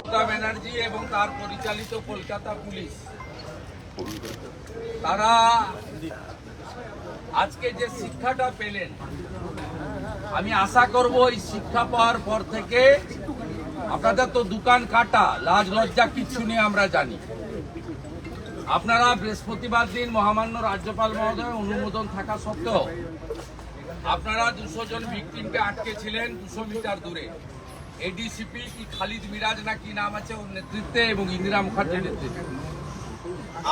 মমতা ব্যানার্জি এবং তার পরিচালিত কলকাতা পুলিশ। তারা আজকে যে শিক্ষাটা পেলেন, আমি আশা করব এই শিক্ষা পাওয়ার পর থেকে আপনাদের তো দোকান কাটা, লাজ লজ্জা কিচ্ছু নিয়ে আমরা জানি। আপনারা বৃহস্পতিবার দিন মহামান্য রাজ্যপাল মহোদয় অনুমোদন থাকা সত্ত্বেও আপনারা দুশো জন ভিকটিমকে আটকেছিলেন, দুশো মিটার দূরে। এডিসিপি কি খালিদ মিরাজ না কি নাম আছে ওর নেতৃত্বে এবং ইন্দিরা মুখার্জির নেতৃত্বে?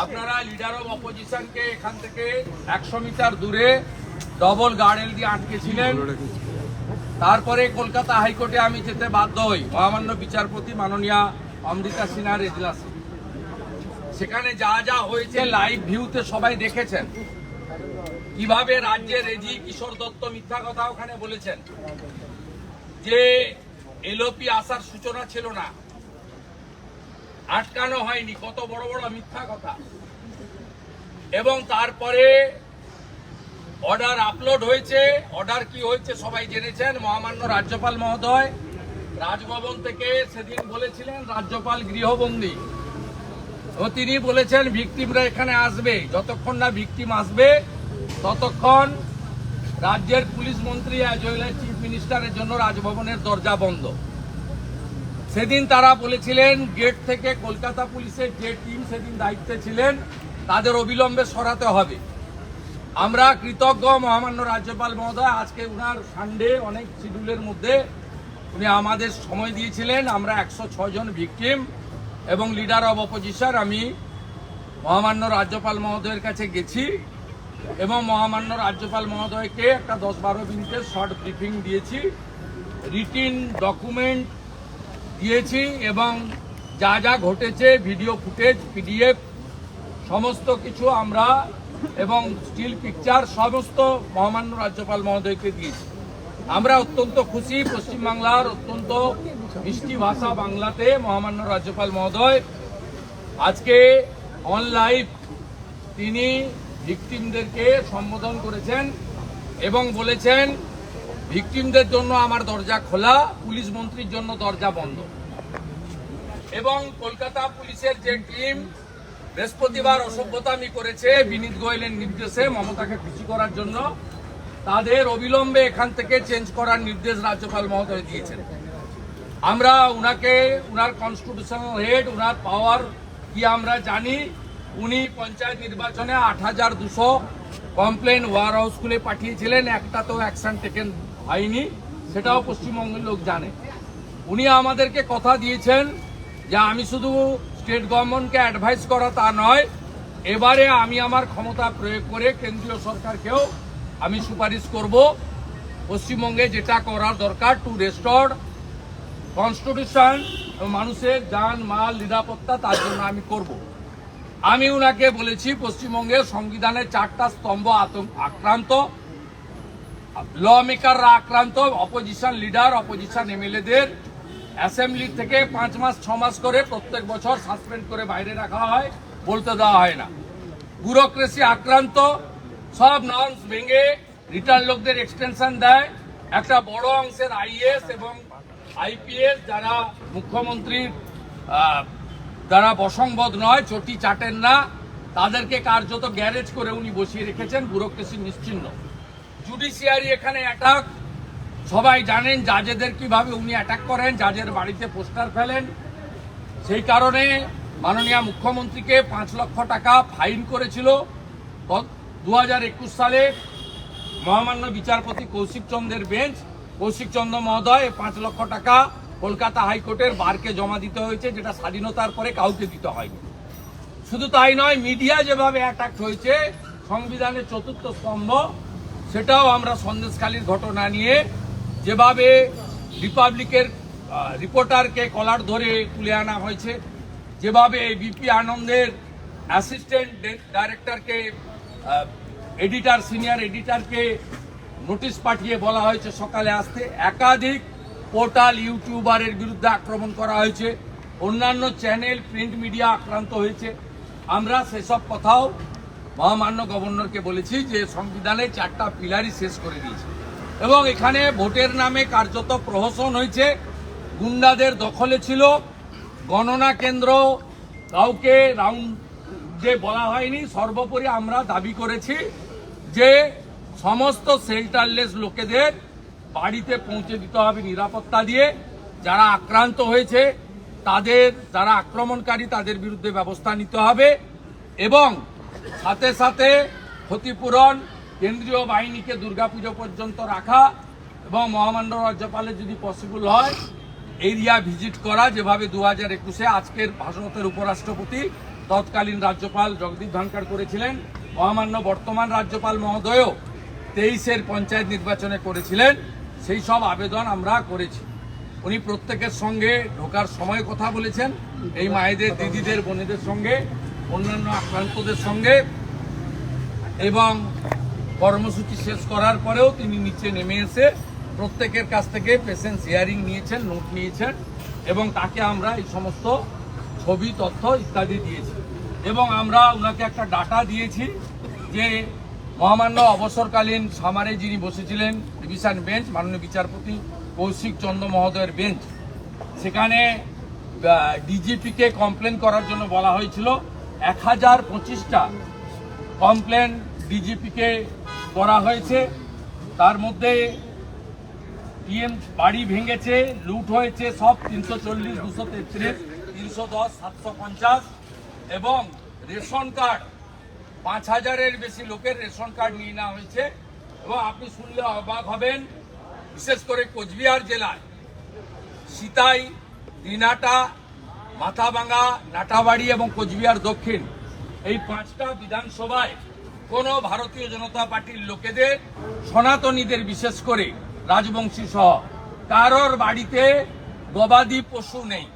আপনারা লিডার অফ অপোজিশনকে এখান থেকে একশো মিটার দূরে ডবল গার্ডেল দিয়ে আটকেছিলেন। তারপরে কলকাতা হাইকোর্টে আমি যেতে বাধ্য হই। মহামান্য বিচারপতি মাননীয়া অমৃতা সিনহার এজলাসে। সেখানে যা যা হয়েছে লাইভ ভিউতে সবাই দেখেছেন। কীভাবে রাজ্যের রেজি কিশোর দত্ত মিথ্যা কথা ওখানে বলেছেন। যে এলওপি আসার সূচনা ছিল না। আটকানো হয়নি, কত বড় বড় মিথ্যা কথা। এবং তারপরে অর্ডার আপলোড হয়েছে। অর্ডার কি হয়েছে সবাই জেনেছেন, মহামান্য রাজ্যপাল মহোদয়। রাজভবন থেকে সেদিন বলেছিলেন, রাজ্যপাল গৃহবন্দী। ও তিনি বলেছেন, ভিকটিমরা এখানে আসবে। যতক্ষণ না ভিকটিম আসবে, ততক্ষণ রাজ্যের পুলিশ মন্ত্রী অ্যাজ চিফ মিনিস্টারের জন্য রাজভবনের দরজা বন্ধ। সেদিন তারা বলেছিলেন গেট থেকে কলকাতা পুলিশের যে টিম সেদিন দায়িত্বে ছিলেন, তাদের অবিলম্বে সরাতে হবে। আমরা কৃতজ্ঞ মহামান্য রাজ্যপাল মহোদয়, আজকে উনার সানডে অনেক শিডিউলের মধ্যে উনি আমাদের সময় দিয়েছিলেন। আমরা একশো জন ভিকটিম এবং লিডার অব অপোজিশন আমি মহামান্য রাজ্যপাল মহোদয়ের কাছে গেছি। এবং মহামান্য রাজ্যপাল মহোদয়কে একটা দশ বারো মিনিটের শর্ট ব্রিফিং দিয়েছি রিটিন ডকুমেন্ট দিয়েছি এবং যা যা ঘটেছে ভিডিও ফুটেজ পিডিএফ সমস্ত কিছু আমরা এবং স্টিল পিকচার সমস্ত মহামান্য রাজ্যপাল মহোদয়কে দিয়েছি। আমরা অত্যন্ত খুশি, পশ্চিমবাংলার অত্যন্ত মিষ্টি ভাষা বাংলাতে মহামান্য রাজ্যপাল মহোদয় আজকে অন লাইভ তিনি ভিকটিমদেরকে সম্বোধন করেছেন এবং বলেছেন, ভিকটিমদের জন্য আমার দরজা খোলা, পুলিশ মন্ত্রীর জন্য দরজা বন্ধ। এবং কলকাতা পুলিশের যে টিম বৃহস্পতিবার অসভ্যতামি করেছে বিনীত গোয়েলের নির্দেশে মমতাকে খুশি করার জন্য, তাদের অবিলম্বে এখান থেকে চেঞ্জ করার নির্দেশ রাজ্যপাল মহোদয় দিয়েছেন। আমরা উনাকে, উনার কনস্টিটিউশনাল হেড উনার পাওয়ার কি আমরা জানি উনি পঞ্চায়েত নির্বাচনে আট হাজার দুশো কমপ্লেন ওয়ার হাউস খুলে পাঠিয়েছিলেন। একটা তো অ্যাকশন টেকেন হয়নি, সেটাও পশ্চিমবঙ্গের লোক জানে। উনি আমাদেরকে কথা দিয়েছেন যে আমি শুধু স্টেট গভর্নমেন্টকে অ্যাডভাইস করা তা নয়, এবারে আমি আমার ক্ষমতা প্রয়োগ করে কেন্দ্রীয় সরকারকেও আমি সুপারিশ করব। পশ্চিমবঙ্গে যেটা করার দরকার টু রেস্টোর কনস্টিটিউশন মানুষের যান, মাল, নিরাপত্তা তার জন্য আমি করব। আমি উনাকে বলেছি, পশ্চিমবঙ্গের সংবিধানের চারটা স্তম্ভ আক্রান্ত। ল মেকাররা আক্রান্ত অপোজিশন লিডার অপোজিশন এমএলএদের অ্যাসেম্বলি থেকে পাঁচ মাস, ছ মাস করে প্রত্যেক বছর সাসপেন্ড করে বাইরে রাখা হয়, বলতে দেওয়া হয় না। ব্যুরোক্রেসি আক্রান্ত, সব নর্মস ভেঙে রিটার্ন লোকদের এক্সটেনশন দেয়। একটা বড় অংশের আইএস এবং আইপিএস যারা মুখ্যমন্ত্রীর যারা বসংবদ নয়, চটি চাটেন না, তাদেরকে কার্যত গ্যারেজ করে উনি বসিয়ে রেখেছেন, ব্যুরোক্রেসি নিশ্চিহ্ন জুডিশিয়ারি এখানে অ্যাটাক সবাই জানেন জাজেদের কীভাবে উনি অ্যাটাক করেন, জাজের বাড়িতে পোস্টার ফেলেন। সেই কারণে মাননীয় মুখ্যমন্ত্রীকে পাঁচ লক্ষ টাকা ফাইন করেছিল। দু হাজার একুশ সালে মহামান্য বিচারপতি কৌশিক চন্দ্রের বেঞ্চ কৌশিক চন্দ্র মহোদয় পাঁচ লক্ষ টাকা কলকাতা হাইকোর্টের বারকে জমা দিতে হয়েছে, যেটা স্বাধীনতার পরে কাউকে দিতে হয়নি। শুধু তাই নয়, মিডিয়া যেভাবে অ্যাটাক হয়েছে, সংবিধানের চতুর্থ স্তম্ভ, সেটাও আমরা সন্দেশখালীর ঘটনা নিয়ে যেভাবে রিপাবলিকের রিপোর্টারকে কলার ধরে তুলে আনা হয়েছে, যেভাবে বিপি আনন্দের অ্যাসিস্ট্যান্ট ডাইরেক্টরকে এডিটার সিনিয়র এডিটারকে নোটিশ পাঠিয়ে বলা হয়েছে সকালে আসতে, একাধিক পোর্টাল ইউটিউবারের বিরুদ্ধে আক্রমণ করা হয়েছে। অন্যান্য চ্যানেল, প্রিন্ট মিডিয়া আক্রান্ত হয়েছে। আমরা সেসব কথাও মহামান্য গভর্নরকে বলেছি যে সংবিধানে চারটা পিলারই শেষ করে দিয়েছে। এবং এখানে ভোটের নামে কার্যত প্রহসন হয়েছে। গুন্ডাদের দখলে ছিল। গণনা কেন্দ্র কাউকে রাউন্ড যে বলা হয়নি। সর্বোপরি আমরা দাবি করেছি যে সমস্ত শেল্টারলেস লোকেদের বাড়িতে পৌঁছে দিতে হবে নিরাপত্তা দিয়ে। যারা আক্রান্ত হয়েছে, তাদের, যারা আক্রমণকারী, তাদের বিরুদ্ধে ব্যবস্থা নিতে হবে এবং সাথে সাথে ক্ষতিপূরণ কেন্দ্রীয় বাহিনীকে দুর্গাপুজো পর্যন্ত রাখা এবং মহামান্য রাজ্যপালের যদি পসিবল হয়, এরিয়া ভিজিট করা যেভাবে দু হাজার একুশে আজকের ভাষণতের উপরাষ্ট্রপতি, তৎকালীন রাজ্যপাল জগদীপ ধনকর করেছিলেন, মহামান্য বর্তমান রাজ্যপাল মহোদয়ও তেইশের পঞ্চায়েত নির্বাচনে করেছিলেন। সেই সব আবেদন আমরা করেছি। উনি প্রত্যেকের সঙ্গে ঢোকার সময় কথা বলেছেন। এই মায়েদের, দিদিদের, বোনেদের সঙ্গে, অন্যান্য আক্রান্তদের সঙ্গে এবং কর্মসূচি শেষ করার পরেও তিনি নিচে নেমে এসে প্রত্যেকের কাছ থেকে পেশেন্ট হিয়ারিং নিয়েছেন নোট নিয়েছেন এবং তাকে আমরা এই সমস্ত ছবি, তথ্য ইত্যাদি দিয়েছি। এবং আমরা ওনাকে একটা ডাটা দিয়েছি যে মহামান্য অবসরকালীন সামারে যিনি বসেছিলেন, ডিভিশন বেঞ্চ, মাননীয় বিচারপতি কৌশিক চন্দ্র মহোদয়ের বেঞ্চ, সেখানে ডিজিপিকে কমপ্লেন করার জন্য বলা হয়েছিল। এক হাজার পঁচিশটা কমপ্লেন ডিজিপিকে করা হয়েছে। তার মধ্যে বাড়ি ভেঙেছে, লুট হয়েছে সব তিনশো চল্লিশ, দুশো তেত্রিশ, তিনশো দশ, সাতশো পঞ্চাশ এবং রেশন কার্ড পাঁচ হাজারের বেশি লোকের রেশন কার্ড নিয়ে নেওয়া হয়েছে এবং আপনি শুনলে অবাক হবেন। বিশেষ করে কোচবিহার জেলায় সিতাই, দিনাটা মাথাভাঙা নাটাবাড়ি এবং কোচবিহার দক্ষিণ এই পাঁচটা বিধানসভায় কোনো ভারতীয় জনতা পার্টির লোকেদের, সনাতনীদের বিশেষ করে রাজবংশী সহ কারোর বাড়িতে গবাদি পশু নেই।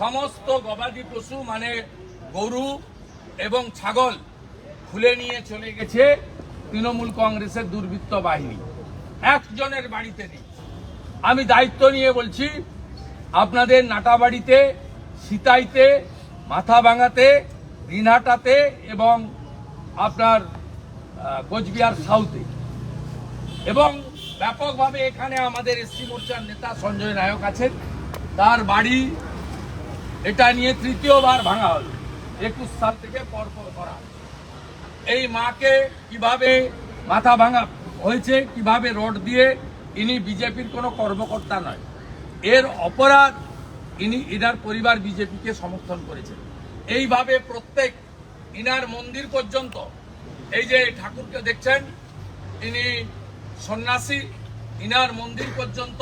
সমস্ত গবাদি পশু মানে গরু এবং ছাগল খুলে নিয়ে চলে গেছে তৃণমূল কংগ্রেসের দুর্বৃত্ত বাহিনী। একজনের বাড়িতে নেই। আমি দায়িত্ব নিয়ে বলছি, আপনাদের নাটাবাড়িতে, সিতাইতে, মাথা ভাঙাতে দিনহাটাতে এবং আপনার কোচবিহার সাউথে। এবং ব্যাপকভাবে এখানে আমাদের এসসি মোর্চার নেতা সঞ্জয় নায়ক আছেন। তার বাড়ি, এটা নিয়ে তৃতীয়বার ভাঙা হলো। একুশ সাল থেকে পরপর করা। এই মাকে কীভাবে মাথা ভাঙা হয়েছে, কীভাবে রড দিয়ে, ইনি বিজেপির কোনো কর্মকর্তা নয়। এর অপরাধ ইনি, ইনার পরিবার বিজেপিকে সমর্থন করেছেন। এইভাবে প্রত্যেক ইনার মন্দির পর্যন্ত, এই যে ঠাকুরকে দেখছেন, ইনি সন্ন্যাসী, ইনার মন্দির পর্যন্ত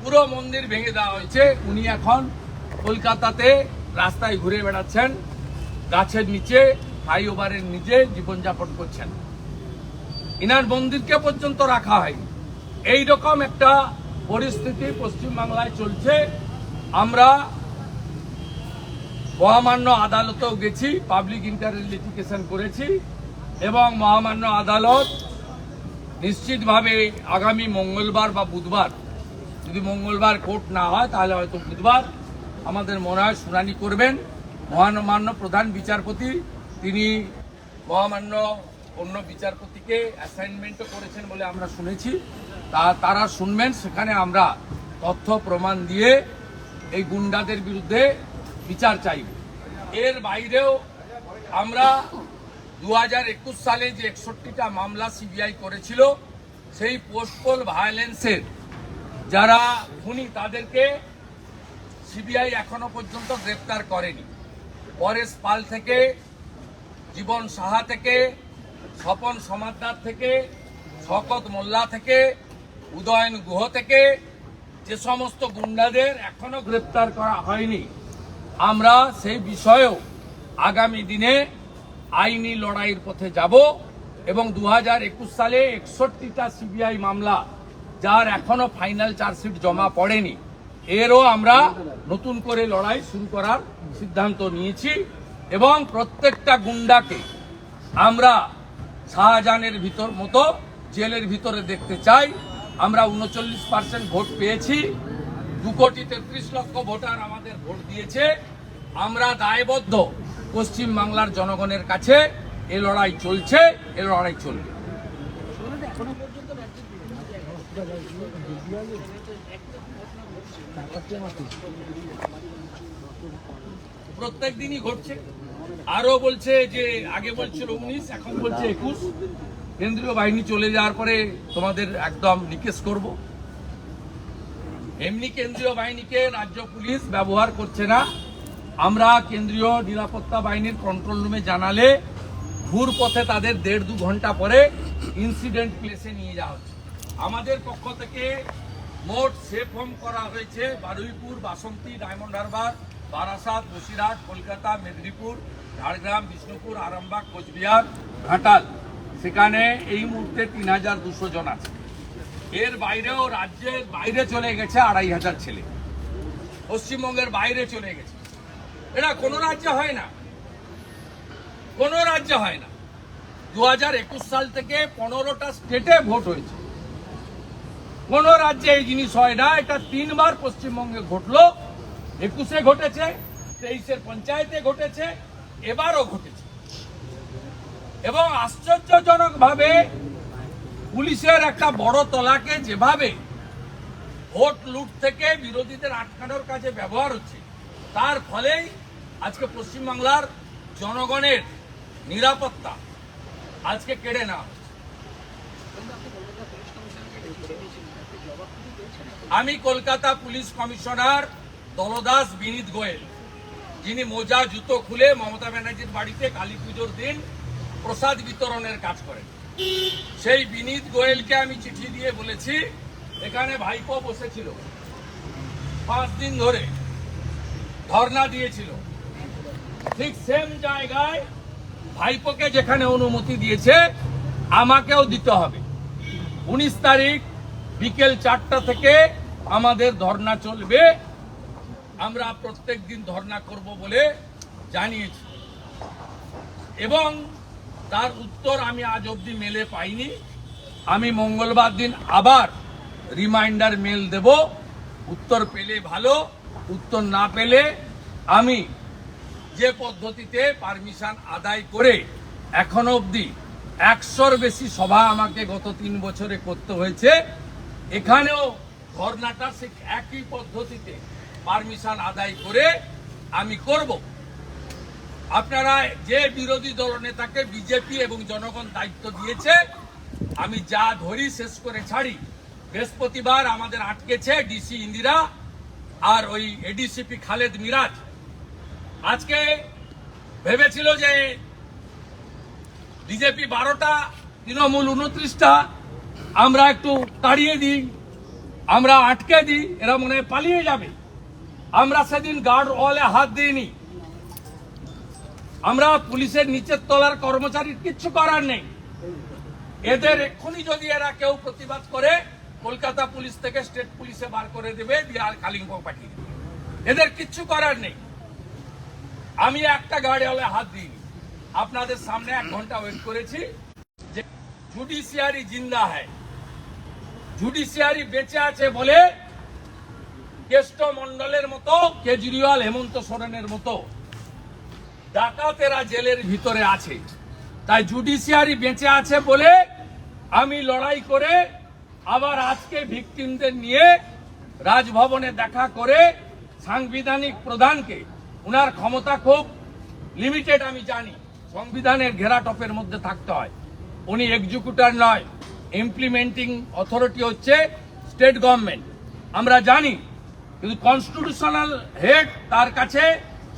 পুরো মন্দির ভেঙে দেওয়া হয়েছে। উনি এখন কলকাতাতে রাস্তায় ঘুরে বেড়াচ্ছেন, গাছের নিচে ফ্লাইওভারের নিচে জীবনযাপন করছেন। ইনার মন্দিরকে পর্যন্ত রাখা হয়নি এই রকম একটা পরিস্থিতি পশ্চিমবাংলায় চলছে। আমরা মহামান্য আদালতেও গেছি পাবলিক ইন্টারেস্ট করেছি এবং মহামান্য আদালত নিশ্চিতভাবে আগামী মঙ্গলবার বা বুধবার, যদি মঙ্গলবার কোর্ট না হয়, তাহলে হয়তো বুধবার আমাদের মনে হয় শুনানি করবেন। মহামান্য প্রধান বিচারপতি তিনি মহামান্য অন্য বিচারপতিকে অ্যাসাইনমেন্টও করেছেন বলে আমরা শুনেছি। তা তারা শুনবেন, সেখানে আমরা তথ্য প্রমাণ দিয়ে এই গুন্ডাদের বিরুদ্ধে বিচার চাইব। এর বাইরেও আমরা দু একুশ সালে যে একষট্টিটা মামলা সিবিআই করেছিল, সেই পোস্টপোল ভায়োলেন্সের যারা খুনি, তাদেরকে সিবিআই এখনও পর্যন্ত গ্রেপ্তার করেনি। পরেশ পাল থেকে জীবন সাহা থেকে, স্বপন সমাদ্দার থেকে, শকত মোল্লা থেকে, উদয়ন গুহ থেকে, যে সমস্ত গুন্ডাদের এখনও গ্রেপ্তার করা হয়নি, আমরা সেই বিষয়েও আগামী দিনে আইনি লড়াইয়ের পথে যাব এবং দু হাজার একুশ সালে একষট্টিটা সিবিআই মামলা, যার এখনও ফাইনাল চার্জশিট জমা পড়েনি, এরও আমরা নতুন করে লড়াই শুরু করার সিদ্ধান্ত নিয়েছি। এবং প্রত্যেকটা গুন্ডাকে আমরা শাহজাহানের ভিতর মতো জেলের ভিতরে দেখতে চাই। আমরা উনচল্লিশ পার্সেন্ট ভোট পেয়েছি। দু কোটি তেত্রিশ লক্ষ ভোটার আমাদের ভোট দিয়েছে। আমরা দায়বদ্ধ পশ্চিম বাংলার জনগণের কাছে এ লড়াই চলছে, এ লড়াই চলবে। প্রত্যেক দিনই ঘটছে। আরও বলছে যে, আগে বলছিল উনিশ, এখন বলছে একুশ। কেন্দ্রীয় বাহিনী চলে যাওয়ার পরে তোমাদের একদম নিকেশ করব। এমনি কেন্দ্রীয় বাহিনীকে রাজ্য পুলিশ ব্যবহার করছে না। আমরা কেন্দ্রীয় নিরাপত্তা বাহিনীর কন্ট্রোল রুমে জানালে ঘুর পথে তাদের দেড় দু ঘণ্টা পরে ইনসিডেন্ট প্লেসে নিয়ে যাওয়া হচ্ছে। আমাদের পক্ষ থেকে মোট সেফ হোম করা হয়েছে বারুইপুর, বাসন্তী ডায়মন্ড হারবার বারাসাত, বসিরহাট, কলকাতা, মেদিনীপুর ঝাড়গ্রাম, বিষ্ণুপুর, আরামবাগ, কোচবিহার, ঘাটাল। সেখানে এই মুহূর্তে তিন হাজার দুশো জন আছে। এর বাইরেও রাজ্যের বাইরে চলে গেছে আড়াই হাজার ছেলে। পশ্চিমবঙ্গের বাইরে চলে গেছে। এটা কোনো রাজ্যে হয় না। কোনো রাজ্যে হয় না। দু হাজার একুশ সাল থেকে পনেরোটা স্টেটে ভোট হয়েছে। কোন রাজ্যে এই জিনিস হয় না। এটা তিনবার পশ্চিমবঙ্গে ঘটলো। একুশে ঘটেছে তেইশের পঞ্চায়েতে ঘটেছে এবারও ঘটেছে এবং আশ্চর্যজনক ভাবে পুলিশের একটা বড় তলাকে যেভাবে ভোট লুট থেকে বিরোধীদের আটকানোর কাজে ব্যবহার হচ্ছে, তার ফলেই আজকে পশ্চিমবাংলার জনগণের নিরাপত্তা আজকে কেড়ে নেওয়া। আমি কলকাতা পুলিশ কমিশনার দলদাস বিনীত গোয়েল যিনি মোজা, জুতো খুলে মমতা ব্যানার্জির বাড়িতে কালী পুজোর দিন প্রসাদ বিতরণের কাজ করেন। সেই বিনীত গোয়েলকে আমি চিঠি দিয়ে বলেছি, এখানে ভাইপো বসেছিল। পাঁচ দিন ধরে ধর্ণা দিয়েছিল। ঠিক সেম জায়গায় ভাইপোকে যেখানে অনুমতি দিয়েছে, আমাকেও দিতে হবে। উনিশ তারিখ বিকেল চারটা থেকে আমাদের ধর্ণা চলবে। আমরা প্রত্যেক দিন ধর্ণা করব বলে জানিয়েছি। এবং তার উত্তর আমি আজ অবধি মেলে পাইনি। আমি মঙ্গলবার দিন আবার রিমাইন্ডার মেল দেব। উত্তর পেলে ভালো, উত্তর না পেলে আমি যে পদ্ধতিতে পারমিশন আদায় করে এখন অবধি একশোর বেশি সভা আমাকে গত তিন বছরে করতে হয়েছে, এখানেও ধর্নাটা সে একই পদ্ধতিতে পারমিশন আদায় করে আমি করব। আপনারা যে বিরোধী দলনেতাকে বিজেপি এবং জনগণ দায়িত্ব দিয়েছে, আমি যা ধরি শেষ করে ছাড়ি। বৃহস্পতিবার আমাদের আটকেছে ডিসি ইন্দিরা আর ওই এডিসিপি খালেদ মিরাজ। আজকে ভেবেছিল যে বিজেপি বারোটা, তৃণমূল উনত্রিশটা, আমরা একটু তাড়িয়ে দিই, আমরা আটকে দিই, এরা মনে পালিয়ে যাবে। আমরা সেদিন গার্ড ওয়ালে হাত দিইনি। আমরা পুলিশের নিচের তলার কর্মচারীর কিচ্ছু করার নেই। এদের এক্ষুনি যদি এরা কেউ প্রতিবাদ করে, কলকাতা পুলিশ থেকে স্টেট পুলিশে বার করে দেবে, দিয়ে আর কালিম্পং পাঠিয়ে দেবে। এদের কিচ্ছু করার নেই। আমি একটা গাড়ি হলে হাত দিইনি। আপনাদের সামনে এক ঘণ্টা ওয়েট করেছি। যে জুডিশিয়ারি জিন্দা হয়। জুডিশিয়ারি বেঁচে আছে বলে কেষ্ট মন্ডলের মতো, কেজরিওয়াল, হেমন্ত সোরেনের মতো ডাকাতেরা জেলের ভিতরে আছে। তাই জুডিশিয়ারি বেঁচে আছে বলে আমি লড়াই করে আবার আজকে ভিকটিমদের নিয়ে রাজভবনে দেখা করে সাংবিধানিক প্রধানকে, উনার ক্ষমতা খুব লিমিটেড আমি জানি। সংবিধানের ঘেরাটপের মধ্যে থাকতে হয়। উনি এক্সিকিউটর নয় ইমপ্লিমেন্টিং অথরিটি হচ্ছে স্টেট গভর্নমেন্ট আমরা জানি কিন্তু কনস্টিটিউশনাল হেড তার কাছে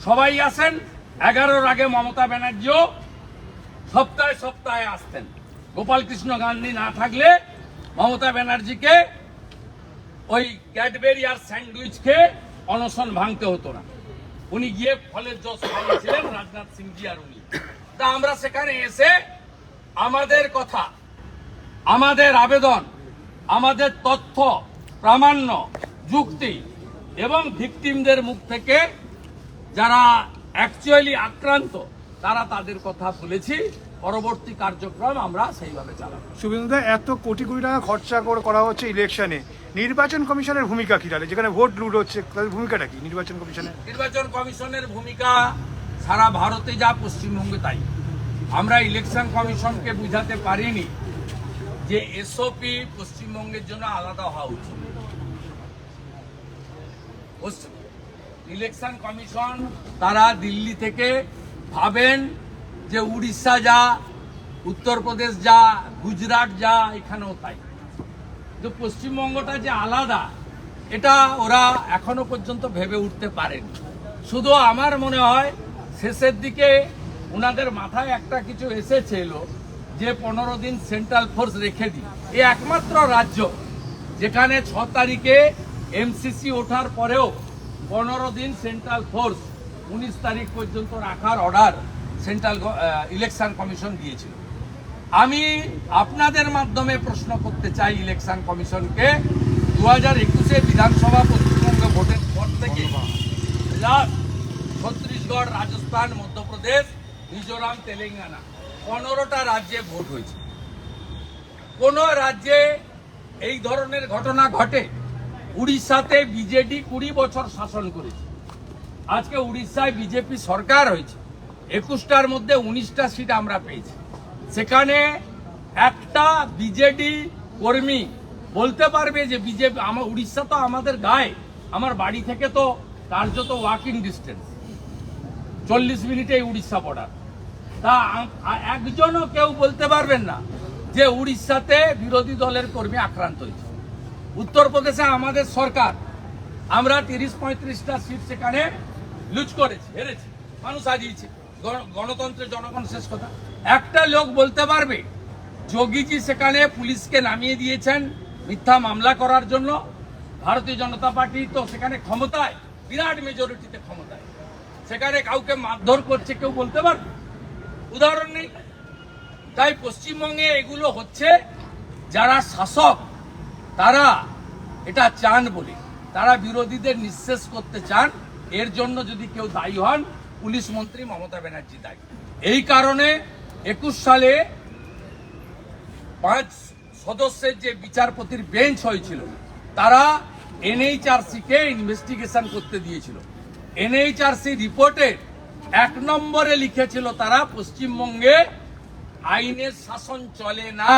সবাই আসেন এগারোর আগে মমতা ব্যানার্জিও সপ্তাহে সপ্তাহে আসতেন। গোপাল কৃষ্ণ গান্ধী না থাকলে মমতা ব্যানার্জিকে ওই ক্যাডবেরি আর স্যান্ডউইচ খেয়ে অনশন ভাঙতে হতো না। উনি গিয়ে ফলের জস খাইয়েছিলেন রাজনাথ সিংজি আর উনি। তা আমরা সেখানে এসে আমাদের কথা, আমাদের আবেদন, আমাদের তথ্য, প্রামাণ্য, যুক্তি এবং ভিকটিমদের মুখ থেকে যারা অ্যাকচুয়ালি আক্রান্ত তারা তাদের কথা বলেছি। পরবর্তী কার্যক্রম আমরা সেইভাবে চালাবো। শুভেন্দুদা এত কোটি কোটি টাকা খরচা করে করা হচ্ছে ইলেকশনে নির্বাচন কমিশনের ভূমিকা কি তাহলে? যেখানে ভোট লুট হচ্ছে তাদের ভূমিকাটা কি নির্বাচন কমিশনের? নির্বাচন কমিশনের ভূমিকা সারা ভারতে যা পশ্চিমবঙ্গে তাই। আমরা ইলেকশন কমিশনকে বুঝাতে পারিনি যে এসওপি পশ্চিমবঙ্গের জন্য আলাদা হওয়া উচিত। ইলেকশন কমিশন, তারা দিল্লি থেকে ভাবেন যে উড়িষ্যা যা, উত্তরপ্রদেশ যা, গুজরাট যা, এখানেও তাই। তো পশ্চিমবঙ্গটা যে আলাদা, এটা ওরা এখনও পর্যন্ত ভেবে উঠতে পারেনি। শুধু আমার মনে হয়, শেষের দিকে ওনাদের মাথায় একটা কিছু এসেছিল যে পনেরো দিন সেন্ট্রাল ফোর্স রেখে দিই। এই একমাত্র রাজ্য, যেখানে ছ তারিখে এমসিসি ওঠার পরেও পনেরো দিন সেন্ট্রাল ফোর্স উনিশ তারিখ পর্যন্ত রাখার অর্ডার সেন্ট্রাল ইলেকশন কমিশন দিয়েছিল। আমি আপনাদের মাধ্যমে প্রশ্ন করতে চাই ইলেকশন কমিশনকে দু হাজার একুশে বিধানসভা পশ্চিমবঙ্গ ভোটের পর থেকে ছত্তিশগড়, রাজস্থান, মধ্যপ্রদেশ, মিজোরাম, তেলেঙ্গানা পনেরোটা রাজ্যে ভোট হয়েছে। কোন রাজ্যে এই ধরনের ঘটনা ঘটে? উড়িষ্যাতে বিজেডি কুড়ি বছর শাসন করেছে। আজকে উড়িষ্যায় বিজেপি সরকার হয়েছে, একুশটার মধ্যে উনিশটা সিট আমরা পেয়েছি। সেখানে একটা বিজেডি কর্মী বলতে পারবে যে বিজেপি আমার উড়িষ্যা তো আমাদের গায়ে, আমার বাড়ি থেকে তো কার্যত ওয়াকিং ডিস্টেন্স চল্লিশ মিনিটে উড়িষ্যা বর্ডার তা একজনও কেউ বলতে পারবেন না যে উড়িষ্যাতে বিরোধী দলের কর্মী আক্রান্ত হয়েছে। উত্তরপ্রদেশে আমাদের সরকার, আমরা তিরিশ পঁয়ত্রিশটা সিট সেখানে লুজ করেছি, হেরেছি, মানুষ হারিয়েছে। গণ- গণতন্ত্রের জনগণ শেষ কথা। একটা লোক বলতে পারবে, যোগীজি সেখানে পুলিশকে নামিয়ে দিয়েছেন মিথ্যা মামলা করার জন্য। ভারতীয় জনতা পার্টি তো সেখানে ক্ষমতায়, বিরাট মেজরিটিতে ক্ষমতায়। সেখানে কাউকে মারধর করছে কেউ বলতে পারবে? উদাহরণ নেই। তাই পশ্চিমবঙ্গে এগুলো হচ্ছে যারা শাসক তারা এটা চান বলে। তারা বিরোধীদের নিঃশেষ করতে চান। এর জন্য যদি কেউ দায়ী হন, পুলিশ মন্ত্রী মমতা ব্যানার্জি দায়ী। এই কারণে একুশ সালে পাঁচ সদস্যের যে বিচারপতির বেঞ্চ হয়েছিল, তারা এনএইচআরসি কে ইনভেস্টিগেশন করতে দিয়েছিল। এনএইচআরসি রিপোর্টে এক নম্বরে লিখেছিল তারা, পশ্চিমবঙ্গে আইনের শাসন চলে না,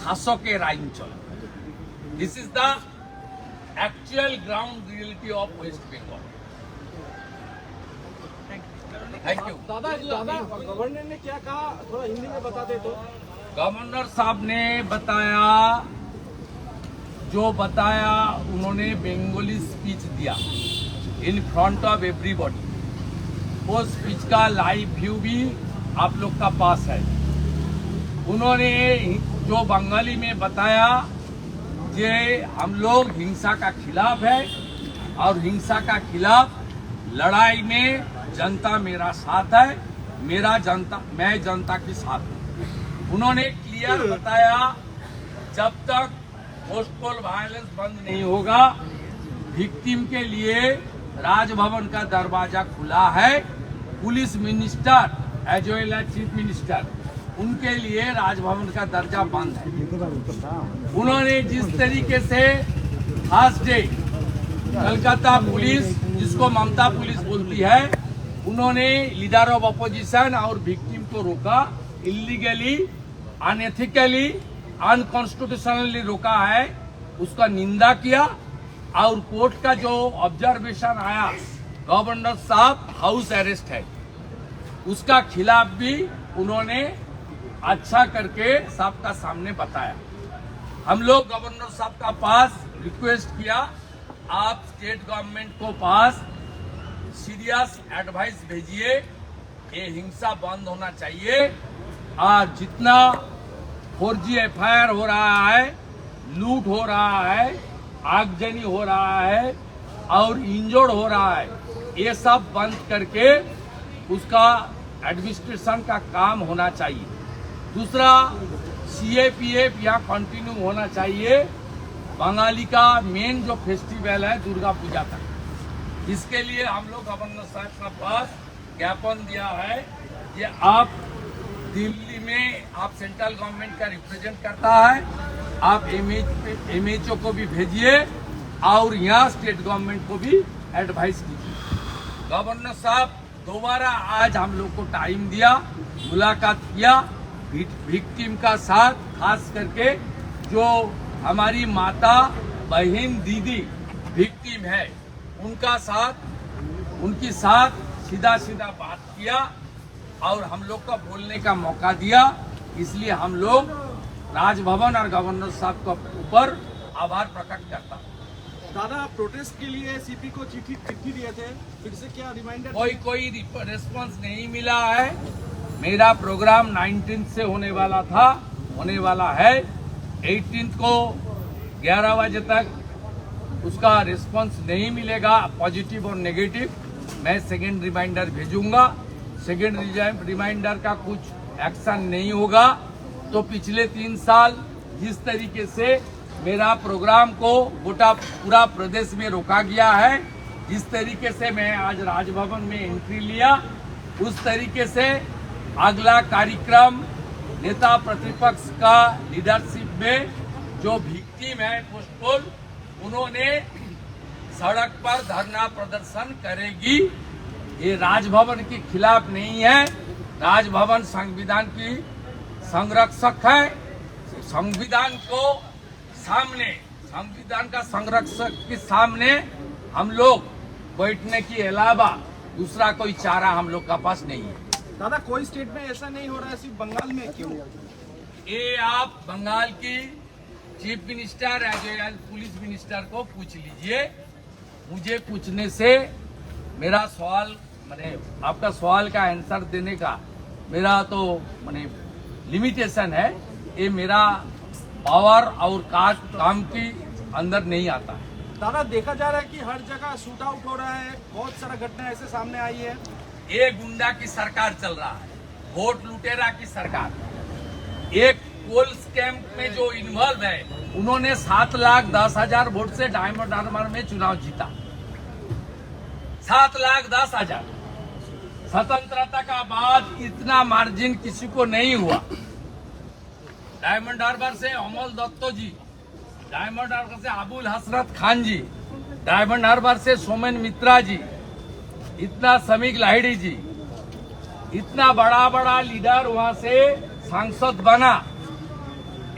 শাসকের আইন চলে। This is the actual ground reality of West Bengal. Thank you governor ने क्या कहा? थोड़ा हिंदी में बता दे तो। गवर्नर साहब ने बताया जो बताया उन्होंने बेंगोली स्पीच दिया। इन फ्रंट ऑफ़ एवरीबॉडी वो स्पीच का लाइव व्यू भी आप लोग का पास है। उन्होंने जो बंगाली में बताया जे हम लोग हिंसा का खिलाफ है और हिंसा का खिलाफ लड़ाई में जनता मेरा साथ है मेरा जनता मैं जनता के साथ हूँ। उन्होंने क्लियर बताया जब तक पोस्टपोल वायलेंस बंद नहीं होगा विक्टिम के लिए राजभवन का दरवाज़ा खुला है। Police minister as well as chief minister उनके लिए राजभवन का दर्जा बंद है। उन्होंने जिस तरीके से फ़र्स्ट डे कलकत्ता पुलिस, जिसको ममता पुलिस बोलती है, उन्होंने लीडर ऑफ़ अपोजिशन और विक्टिम को रोका इलीगली अनएथिकली अनकॉन्स्टिट्यूशनली रोका है, उसका निंदा किया और कोर्ट का जो ऑब्जर्वेशन आया गवर्नर साहब हाउस अरेस्ट है। उसका खिलाफ भी उन्होंने अच्छा करके साहब का सामने बताया। हम लोग गवर्नर साहब का पास रिक्वेस्ट किया, आप स्टेट गवर्नमेंट को पास सीरियस एडवाइस भेजिए, ये हिंसा बंद होना चाहिए। और जितना फोर जी एफ़ हो रहा है, लूट हो रहा है, आगजनी हो रहा है, और इंजोर्ड हो रहा है, ये सब बंद करके उसका एडमिनिस्ट्रेशन का काम होना चाहिए। दूसरा सी ए पी एफ़ यहाँ कंटिन्यू होना चाहिए। बंगाली का मेन जो फेस्टिवल है, दुर्गा पूजा का। इसके लिए हम लोग गवर्नर साहब का पास ज्ञापन दिया है कि आप दिल्ली में, आप सेंट्रल गवर्नमेंट का रिप्रेजेंट करता है। आप एम एच को भी भेजिए और यहाँ स्टेट गवर्नमेंट को भी एडवाइस कीजिए। गवर्नर साहब, दोबारा आज हम लोग को टाइम दिया, मुलाकात किया। विक्टिम का साथ खास करके जो हमारी माता बहन दीदी विक्टिम है उनका साथ उनकी साथ सीधा सीधा बात किया और हम लोग का बोलने का मौका दिया। इसलिए हम लोग राजभवन और गवर्नर साहब के ऊपर आभार प्रकट करता। दादा प्रोटेस्ट के लिए सीपी को चिट्ठी चिट्ठी दिए थे फिर से क्या रिमाइंडर कोई कोई रिस्पांस नहीं मिला है। मेरा प्रोग्राम 19 से होने वाला था, होने वाला है। 18 को 11 बजे तक उसका रिस्पांस नहीं मिलेगा पॉजिटिव और नेगेटिव मैं सेकेंड रिमाइंडर भेजूँगा। सेकेंड रिमाइंडर का कुछ एक्शन नहीं होगा। तो पिछले तीन साल जिस तरीके से मेरा प्रोग्राम को गोटा पूरा प्रदेश में रोका गया है, जिस तरीके से मैं आज राजभवन में एंट्री लिया, उस तरीके से अगला कार्यक्रम नेता प्रतिपक्ष का लीडरशिप में जो विक्टिम है पोस्टपोल उन्होंने सड़क पर धरना प्रदर्शन करेगी। ये राजभवन के खिलाफ नहीं है। राजभवन संविधान की संरक्षक है। संविधान को सामने, संविधान का संरक्षक के सामने हम लोग बैठने के अलावा दूसरा कोई चारा हम लोग का पास नहीं है। दादा कोई स्टेट में ऐसा नहीं हो रहा है सिर्फ़ बंगाल में क्यों? ये आप बंगाल की chief minister as police minister को पूछ लीजिए। मुझे पूछने से मेरा सवाल मैंने आपका सवाल का आंसर देने का मेरा तो मैंने लिमिटेशन है। ये मेरा पावर और का, काम की अंदर नहीं आता है। दादा देखा जा रहा है कि हर जगह शूट आउट हो रहा है बहुत सारा घटना ऐसे सामने आई है। ये गुंडा की सरकार चल रहा है, वोट लुटेरा की सरकार। एक कोल स्कैम में जो इन्वॉल्व है, उन्होंने सात लाख दस हज़ार वोट से डायमंड हार्बर में चुनाव जीता। सात लाख दस हज़ार। स्वतंत्रता का बाद इतना मार्जिन किसी को नहीं हुआ। डायमंड हार्बर से अमोल दत्तो जी, डायमंड हार्बर से अबुल हसरत खान जी, डायमंड हार्बर से सोमेन मित्रा जी इतना समीक लाहिड़ी जी, इतना बड़ा बड़ा लीडर वहाँ से सांसद बना।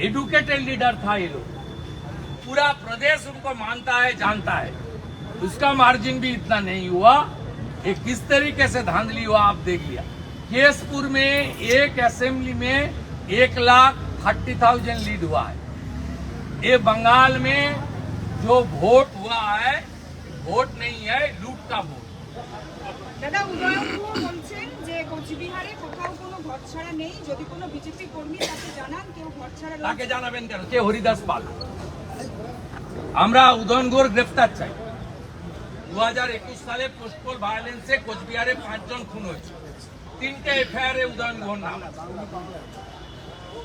एडुकेटेड लीडर था ये लोग। पूरा प्रदेश उनको मानता है, जानता है। उसका मार्जिन भी इतना नहीं हुआ ये किस तरीके से धांधली हुआ, आप देख लिया केसपुर में एक असेंबली में एक लाख थर्टी थाउज़ेंड लीड हुआ है। ये बंगाल में जो वोट हुआ है वोट नहीं है, लूट का वोट দাদা বলছেন যে কোচবিহারে কোথাও কোনো ঘরছাড়া নেই। যদি কোনো বিজেপি কর্মী তাকে জানান, কেউ ঘরছাড়া রয়েছে তাকে জানাবেন কেন? কে? হরিদাস পাল। আমরা উদয়নগর গ্রেফতার চাই। দু হাজার একুশ সালে পোস্টপোল ভায়োলেন্সে কোচবিহারে পাঁচজন খুন হয়েছে। তিনটে এফআইআর এ উদয়নগর নাম।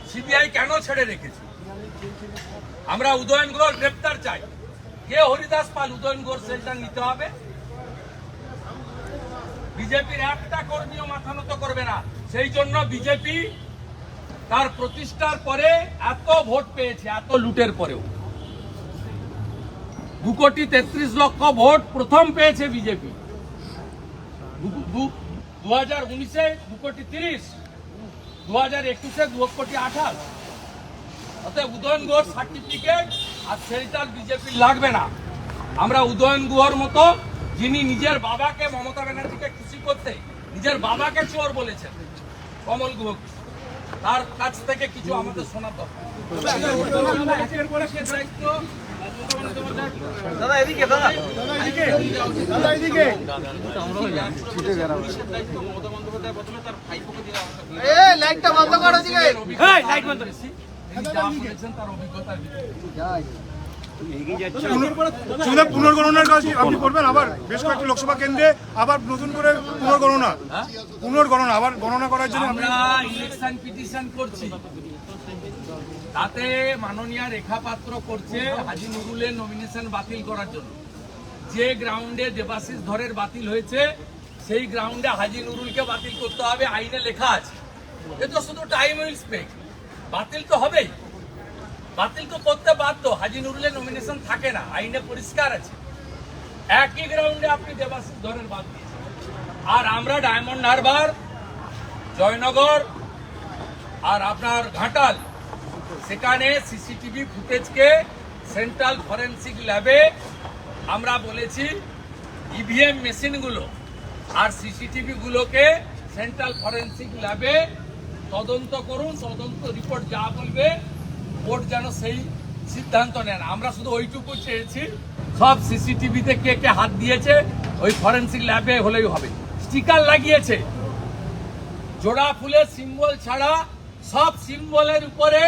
সিবিআই কেন ছেড়ে রেখেছে? আমরা উদয়নগর গ্রেফতার চাই। কে? হরিদাস পাল। উদয়নগর সেলটা নিতে হবে। বিজেপির একটা কর্মীও মাথা নত করবে না। সেই জন্য বিজেপি তার প্রতিষ্ঠার পরে এত ভোট পেয়েছে, এত লুটের পরেও। দু কোটি তেত্রিশ লক্ষ ভোট প্রথম পেয়েছে বিজেপি। দু হাজার উনিশে দু কোটি তিরিশ দু হাজার একুশে দু কোটি আঠাশ। অতএব উদয়ন গুহর সার্টিফিকেট আর সেন্টার বিজেপির লাগবে না। আমরা উদয়ন গুহর মতো যিনি নিজের বাবাকে মমতা ব্যানার্জিকে করতে নিজের বাবাকে চোর বলেছেন কমল গুহ তার কাছ থেকে কিছু আমাদের শোনা দরকার। দাদা এদিকে দাদা। দাদা এইদিকে লাইটটা বন্ধ করো দিকে লাইট বন্ধ তার চুলে পুনর্গণনার কাজ আপনি করবেন আবার বেশ কয়েকটি লোকসভা কেন্দ্রে আবার নতুন করে পুনর্গণনা। পুনর্গণনা আবার গণনা করার জন্য আমরা ইলেকশন পিটিশন করছি। তাতে মাননীয় রেখা পাত্র করছে হাজি নুরুলের নমিনেশন বাতিল করার জন্য। যে গ্রাউন্ডে দেবাশিস ধরের বাতিল হয়েছে সেই গ্রাউন্ডে হাজি নুরুলকে বাতিল করতে হবে আইনে লেখা আছে। এ তো শুধু টাইম উইল স্পেক বাতিল তো হবেই। বাতিল তো করতে বাধ্য। হাজি নুরুলের নমিনেশন থাকে না, আইনে পরিষ্কার আছে। একই গ্রাউন্ডে আপনি দেবাশিস ধরের বাদ দিয়েছেন। আর আমরা ডায়মন্ড হারবার, জয়নগর, আর আপনার ঘাটাল, সেখানে সিসিটিভি ফুটেজকে সেন্ট্রাল ফরেন্সিক ল্যাবে আমরা বলেছি ইভিএম মেশিনগুলো আর সিসিটিভি গুলোকে সেন্ট্রাল ফরেন্সিক ল্যাবে তদন্ত করুন, তদন্ত রিপোর্ট যা বলবে কোর্ট যেন সেই সিদ্ধান্ত নেন। আমরা শুধু ওইটুকু চেয়েছি, সব সিসিটিভিতে কে কে হাত দিয়েছে, ওই ফরেন্সিক ল্যাবে হলেই হবে। স্টিকার লাগিয়েছে। জোড়া ফুলের সিম্বল ছাড়া সব সিম্বলের উপরে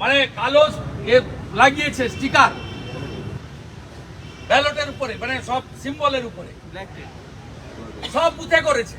মানে কালো লাগিয়েছে স্টিকার। ব্যালটের উপরে মানে সব সিম্বলের উপরে। সব বুথে করেছে।